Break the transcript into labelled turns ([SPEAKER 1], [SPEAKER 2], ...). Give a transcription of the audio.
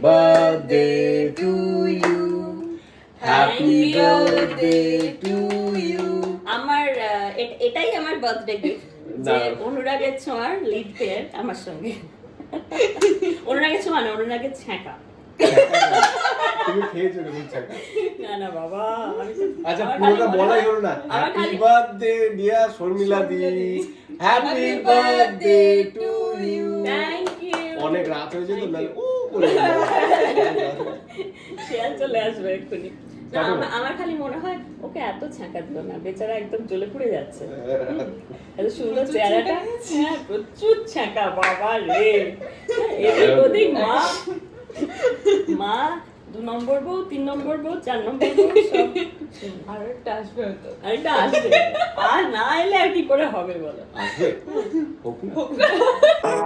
[SPEAKER 1] birthday to you. Happy birthday to you.
[SPEAKER 2] আমার এটাই আমার বার্থডে গিফট যে। অনুরাগের ছোঁয়ার লিড পেয়ার আমার সঙ্গে অনুরাগের ছোঁয়া না অনুরাগের ছ্যাঁকা
[SPEAKER 1] তুমি খেয়েছো
[SPEAKER 2] না না বাবা
[SPEAKER 1] আচ্ছা
[SPEAKER 2] আমার
[SPEAKER 1] পুরোটা
[SPEAKER 2] খালি
[SPEAKER 1] বলাই হলো না
[SPEAKER 2] আমার
[SPEAKER 1] happy birthday dear Sharmila di happy birthday to you
[SPEAKER 2] Thank you.
[SPEAKER 1] অনেক রাত হয়েছে তো. ও করে
[SPEAKER 2] শেয়ার চলে আসবে এক্ষুনি। আমার- আমার খালি মনে হয় ওকে এত ছ্যাঁকা দিল না বেচারা একদম জ্বলে পুড়ে যাচ্ছে। এত সুন্দর চেহারাটা। হ্যাঁ প্রচুর ছ্যাঁকা বাবা রে। এদিক ওদিক মা। মা দু নম্বর বউ তিন নম্বর বউ চার নম্বর বউ সব।
[SPEAKER 3] আর একটা আসবে হয়তো।
[SPEAKER 2] আরেকটা আসবে। আর না এলে আর কি করে হবে বলো?
[SPEAKER 1] আসবে। হোক না।